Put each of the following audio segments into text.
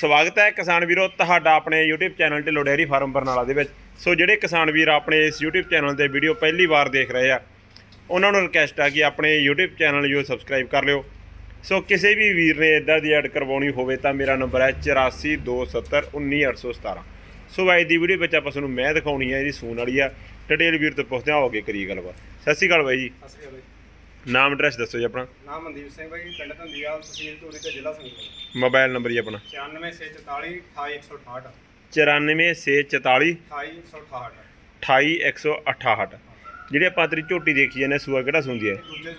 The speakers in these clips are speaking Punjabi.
ਸਵਾਗਤ ਹੈ ਕਿਸਾਨ ਵੀਰੋ ਤੁਹਾਡਾ ਆਪਣੇ YouTube channel Dhillon dairy farm Barnala ਦੇ ਵਿੱਚ। ਸੋ ਜਿਹੜੇ ਕਿਸਾਨ ਵੀਰ ਆਪਣੇ ਇਸ YouTube ਚੈਨਲ ਤੇ ਵੀਡੀਓ ਪਹਿਲੀ ਵਾਰ ਦੇਖ ਰਹੇ ਆ, ਉਹਨਾਂ ਨੂੰ ਰਿਕਵੈਸਟ ਆ ਕਿ ਆਪਣੇ YouTube ਚੈਨਲ ਨੂੰ ਸਬਸਕ੍ਰਾਈਬ ਕਰ ਲਿਓ। ਸੋ ਕਿਸੇ ਵੀ ਵੀਰ ਨੇ ਇਦਾਂ ਦੀ ਐਡ ਕਰਵਾਉਣੀ ਹੋਵੇ ਤਾਂ ਮੇਰਾ ਨੰਬਰ ਹੈ 8427191817 ਸੋ ਅੱਜ ਦੀ ਵੀਡੀਓ ਵਿੱਚ ਆਪਾਂ ਤੁਹਾਨੂੰ ਮੈਂ ਦਿਖਾਉਣੀ ਹੈ ਇਹਦੀ ਸੂਣ ਵਾਲੀ ਆ। ਡਿਟੇਲ ਵੀਰ ਤੋਂ ਪੁੱਛਦੇ ਹਾਂ ਹੋਗੇ ਕਰੀ ਗੱਲਬਾਤ। ਸਤਿ ਸ਼੍ਰੀ ਅਕਾਲ ਬਾਈ ਜੀ। ਸਤਿ ਅਸਲੀ ਬਾਈ। ਨਾਮ ਐਡਰੈਸ ਦੱਸੋ ਜੀ ਆਪਣਾ। ਨਾਮ ਮਨਦੀਪ ਸਿੰਘ ਬਾਈ ਪਿੰਡ ਧੰਦੀਵਾਲ ਤਹਿਸੀਲ ਧੂਰੀ ਤੇ ਜ਼ਿਲ੍ਹਾ ਸੰਗਰੂਰ। ਮੋਬਾਈਲ ਨੰਬਰ ਜੀ ਆਪਣਾ। 9644 28168 94644 28168 28168 ਜਿਹੜੇ ਆਪਾਂ ਤੇਰੀ ਝੋਟੀ ਦੇਖੀ ਜਾਂਦੇ ਸੂਆ ਕਿਹੜਾ ਸੁੰਦੀ ਹੈ? ਦੂਜੇ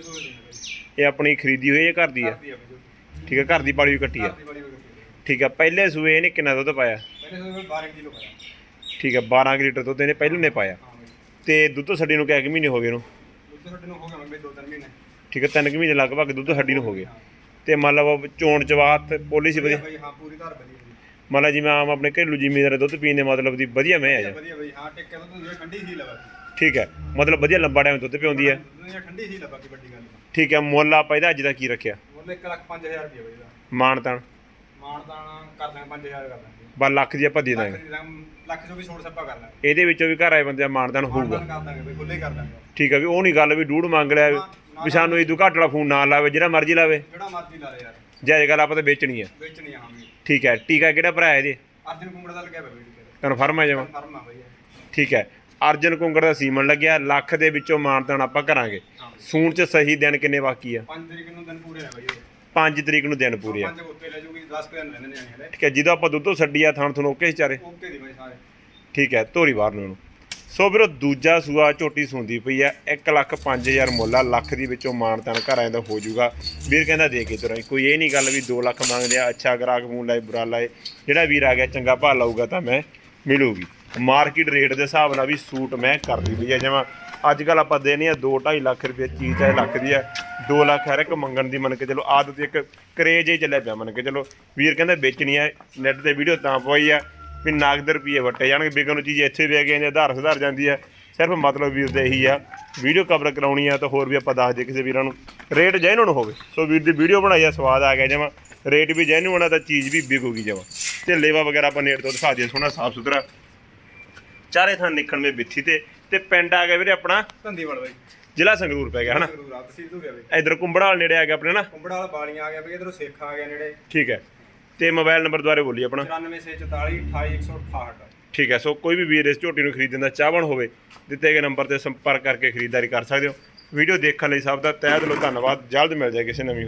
ਇਹ ਆਪਣੀ ਖਰੀਦੀ ਹੋਈ ਹੈ ਘਰ ਦੀ ਹੈ? ਕਰਦੀ ਆ ਬਾਈ ਠੀਕ ਹੈ ਘਰ ਦੀ ਪਾਲੀ ਹੋਈ ਕੱਟੀ ਹੈ ਕਰਦੀ ਬੜੀ ਬੜੀ ਠੀਕ ਹੈ ਪਹਿਲੇ ਸੂਏ ਇਹਨੇ ਕਿੰਨਾ ਦੁੱਧ ਪਾਇਆ? ਪਹਿਲੇ ਸੂਏ 12 ਕਿਲੋ ਪਾਇਆ। ਠੀਕ ਹੈ 12 ਕੁ ਲੀਟਰ ਦੁੱਧ ਇਹਨੇ ਪਹਿਲੇ ਨੇ ਪਾਇਆ। ਹਾਂ ਬਾਈ ਤੇ ਦੁੱਧ ਛੱਡੀ ਨੂੰ ਕਿੰਨੇ ਮਹੀਨੇ ਹੋ ਗਏ ਨੂੰ ਦੂਜੇ ਸਾਡੇ ਨੂੰ ਹੋ ਗਿਆ ਬਾਈ 2-3 ਮਹੀਨੇ ਠੀਕ ਹੈ ਤਿੰਨ ਕੁ ਮਹੀਨੇ ਲਗਭਗ ਦੁੱਧ ਛੱਡੀ ਨੂੰ ਹੋ ਗਏ ਤੇ ਮੰਨ ਲਓ ਚੋਣ ਚਵਾਤ ਪੋਲੀ ਸੀ ਵਧੀਆ। ਬਾਈ ਹਾਂ ਪੂਰੀ ਧਾਰ ਵਧੀਆ ਬਾਈ ਮੰਨ ਲਓ ਜਿਵੇਂ ਆਮ ਆਪਣੇ ਘਰੇਲੂ ਜ਼ਿਮੀਂਦਾਰ ਦੁੱਧ ਪੀਣ ਦੇ ਮਤਲਬ ਦੀ ਵਧੀਆ ਮੈਂ ਆ ਜਾ ਵਧੀਆ ਬਾਈ ਹਾਂ ਟਿੱਕੇ ਤੋਂ ਤੁਸੀਂ ਠੰਡੀ ਸੀ ਲਵਾ। ਠੀਕ ਹੈ ਮਤਲਬ ਵਧੀਆ ਲੰਬਾ ਟਾਈਮ ਦੁੱਧ ਪਿਉਂਦੀ ਹੈ। ਦੁਨੀਆ ਠੰਡੀ ਸੀ ਲਵਾ ਕੀ ਵੱਡੀ ਗੱਲ। ਠੀਕ ਹੈ ਮੁੱਲ ਆਪਾਂ ਇਹਦਾ ਅੱਜ ਦਾ ਕੀ ਰੱਖਿਆ? ਮੁੱਲ 1 ਲੱਖ 5000 ਰੁਪਏ ਬਾਈ ਦਾ ਮਾਨਤਾਨ ਮਾਨਦਾਨ ਕਰ ਦਾਂਗੇ 5000 ਕਰ ਦਾਂਗੇ। ਬਾ ਲੱਖ ਦੀ ਆਪਾਂ ਦੇ ਦਾਂਗੇ। ਲੱਖ ਲੱਖ ਚੋਂ ਵੀ ਛੋੜ ਸੱਪਾ ਕਰ ਲਾਂਗੇ ਇਹਦੇ ਵਿੱਚੋਂ ਵੀ ਘਰ ਆਏ ਬੰਦੇ ਦਾ ਹੋਊਗਾ। ਮਾਨਦਾਨ ਕਰ ਦਾਂਗੇ ਬਾਈ ਖੁੱਲੇ ਕਰ ਦਾਂਗੇ। ਠੀਕ ਹੈ ਵੀ ਉਹ ਨਹੀਂ ਗੱਲ ਵੀ ਡੂੜ ਮੰਗ ਲਿਆ ਵੀ- ਵੀ ਸਾਨੂੰ ਇਦੋਂ ਘੱਟ ਵਾਲਾ ਫੋਨ ਨਾ ਲਾਵੇ ਜਿਹੜਾ ਮਰਜ਼ੀ ਲਾਵੇ। ਜਿਹੜਾ ਮਰਜ਼ੀ ਲਾ ਲੈ ਯਾਰ। ਜਾਇਜ਼ ਗੱਲ ਆਪਾਂ ਤਾਂ ਵੇਚਣੀ ਹੈ ਵੇਚਣੀ ਆ ਹਾਂ ਵੀ। ਠੀਕ ਹੈ ਟੀਕਾ ਕਿਹੜਾ ਭਰਾ ਇਹਦੇ? ਅਰਜਨ ਕੁੰਬੜਾ ਦਾ ਲੱਗਿਆ ਬਈ ਕਨਫਰਮ ਹੈ ਜਮਾ। ਕਨਫਰਮ ਆ ਬਈ ਇਹ। ਠੀਕ ਹੈ ਅਰਜਨ ਕੁੰਗੜ ਦਾ ਸੀਮਨ ਲੱਗਿਆ ਲੱਖ ਦੇ ਵਿੱਚੋਂ ਮਾਨਤਾਨ ਆਪਾਂ ਕਰਾਂਗੇ। ਹਾਂ ਸੂਣ ਚ ਸਹੀ ਦਿਨ ਕਿੰਨੇ ਬਾਕੀ ਆ? 5 ਤਰੀਕ ਨੂੰ ਦਿਨ ਪੂਰੇ ਆ ਬਈ 5 ਤਰੀਕ ਨੂੰ ਦਿਨ ਪੂਰੇ ਆ। ਪੰਜ ਉੱਤੇ ਲੈ ਜੂਗੀ 10 ਕੁ ਦਿਨ ਰਹਿੰਦੇ ਨੇ ਹਲੇ। ਠੀਕ ਹੈ ਜਦੋਂ ਆਪਾਂ ਦੁੱਧੋਂ ਛੱਡੀ ਆ ਥਣ ਤੁਹਾਨੂੰ ਓਕੇ ਚਾਰੇ? ਓਕੇ ਦੀ ਬਈ ਸਾਰੇ। ਠੀਕ ਹੈ ਧੋਰੀ ਬਾਹਰ ਨੂੰ ਇਹਨੂੰ। ਸੋ ਵੀਰੋ ਦੂਜਾ ਸੂਆ ਝੋਟੀ ਸੁੰਦੀ ਪਈ ਆ 1 ਲੱਖ 5000 ਮੁੱਲ ਆ ਲੱਖ ਦੀ ਵਿੱਚੋਂ ਮਾਨਤਾਨ ਘਰ ਆਇਆ ਦਾ ਹੋ ਜਾਊਗਾ। ਵੀਰ ਕਹਿੰਦਾ ਦੇ ਕੇ ਤੁਰਾਂ ਕੋਈ ਇਹ ਨਹੀਂ ਗੱਲ ਵੀ 2 ਲੱਖ ਮੰਗਦੇ ਆ ਅੱਛਾ ਗਰਾਕ ਮੂੰਹ ਲਾਏ ਬੁਰਾ ਲਾਏ ਜਿਹੜਾ ਵੀਰ ਆ ਗਿਆ ਚੰਗਾ ਭਾਅ ਲਾਊਗਾ ਤਾਂ ਮੈਂ ਮਿਲੂਗੀ। ਮਾਰਕੀਟ ਰੇਟ ਦੇ ਹਿਸਾਬ ਨਾਲ ਵੀ ਸੂਟ ਮੈਂ ਕਰਦੀ ਪਈ ਆ ਜਿਵੇਂ ਅੱਜ ਕੱਲ ਆਪਾਂ ਦੇਨੇ ਆ 2 2.5 ਲੱਖ ਰੁਪਏ ਚੀਜ਼ ਚਾਹੇ ਲੱਖ ਦੀ ਆ। 2 ਲੱਖ ਹਰ ਇੱਕ ਮੰਗਣ ਦੀ, ਮੰਨ ਕੇ ਚਲੋ ਆਦਤ ਇੱਕ ਕਰੇਜ ਹੀ ਚੱਲਿਆ ਪਿਆ, ਮੰਨ ਕੇ ਚਲੋ। ਵੀਰ ਕਹਿੰਦਾ ਵੇਚਣੀ ਆ ਨੈਟ ਤੇ ਵੀਡੀਓ ਤਾਂ ਪਵਾਈ ਆ, ਵੀ ਨਗਦ ਰੁਪਏ ਵਟੇ ਜਾਣਗੇ ਵਿਕਣ ਨੂੰ ਚੀਜ਼ ਇੱਥੇ ਵੇਚ ਕੇ ਨੇ ਆਧਾਰ ਸੁਧਾਰ ਜਾਂਦੀ ਆ। ਸਿਰਫ ਮਤਲਬ ਵੀਰ ਦੇ ਇਹੀ ਆ ਵੀਡੀਓ ਕਵਰ ਕਰਾਉਣੀ ਆ ਤਾਂ ਹੋਰ ਵੀ ਆਪਾਂ ਦੱਸ ਦੇ ਕਿਸੇ ਵੀਰਾਂ ਨੂੰ। ਰੇਟ ਜੈਨੂਨ ਹੋਵੇ। ਸੋ ਵੀਰ ਦੀ ਵੀਡੀਓ ਬਣਾਈ ਆ, ਸਵਾਦ ਆ ਗਿਆ ਜਮਾ। ਰੇਟ ਵੀ ਜੈਨੂਨ ਆ ਤਾਂ ਚੀਜ਼ ਵੀ ਵਿਕੂਗੀ ਜਮਾ। ਤੇ ਲੇਵਾ ਵਗੈਰਾ ਆਪਾਂ ਨੇੜ ਤੋਂ ਦਿਖਾ ਦਈਏ, ਸੋਹਣਾ ਸਾਫ਼ ਸੁਥਰਾ। ਚਾਰੇ ਥਾਂ ਨਿਕਲਣ ਵਿੱਚ ਬਿੱਥੀ ਤੇ ਤੇ ਪਿੰਡ ਆ ਗਿਆ ਵੀਰੇ ਆਪਣਾ। ਧੰਦੀਵਾਲ ਬਈ। ਜ਼ਿਲ੍ਹਾ ਸੰਗਰੂਰ ਪੈ ਗਿਆ ਹਨਾ? ਸੰਗਰੂਰ ਆ ਤਹਿਸੀਲ ਧੂਰੀ ਆ ਬਈ ਇਧਰ ਕੁੰਬੜਾਲ ਨੇੜੇ ਆ ਗਿਆ ਆਪਣੇ ਨਾ ਕੁੰਬੜਾ ਵਾਲਾ ਬਾਲੀਆਂ ਆ ਗਿਆ ਬਈ ਇਧਰੋਂ ਸੇਖਾ ਆ ਗਿਆ ਨੇੜੇ। ਠੀਕ ਹੈ। ਤੇ ਮੋਬਾਈਲ ਨੰਬਰ ਦੁਆਰੇ ਬੋਲੀ ਆਪਣਾ। 9444 28168 ਠੀਕ ਹੈ ਸੋ ਕੋਈ ਵੀ ਵੀਰ ਇਸ ਝੋਟੀ ਨੂੰ ਖਰੀਦਣ ਦਾ ਚਾਹਵਣ ਹੋਵੇ ਦਿੱਤੇ ਗਏ ਨੰਬਰ ਤੇ ਸੰਪਰਕ ਕਰਕੇ ਖਰੀਦਦਾਰੀ ਕਰ ਸਕਦੇ ਹੋ। ਵੀਡੀਓ ਦੇਖਣ ਲਈ ਸਭ ਦਾ ਤਹਿ ਦਿਲੋਂ ਧੰਨਵਾਦ। ਜਲਦ ਮਿਲ ਜਾਏ ਕਿਸੇ ਨਵੀਂ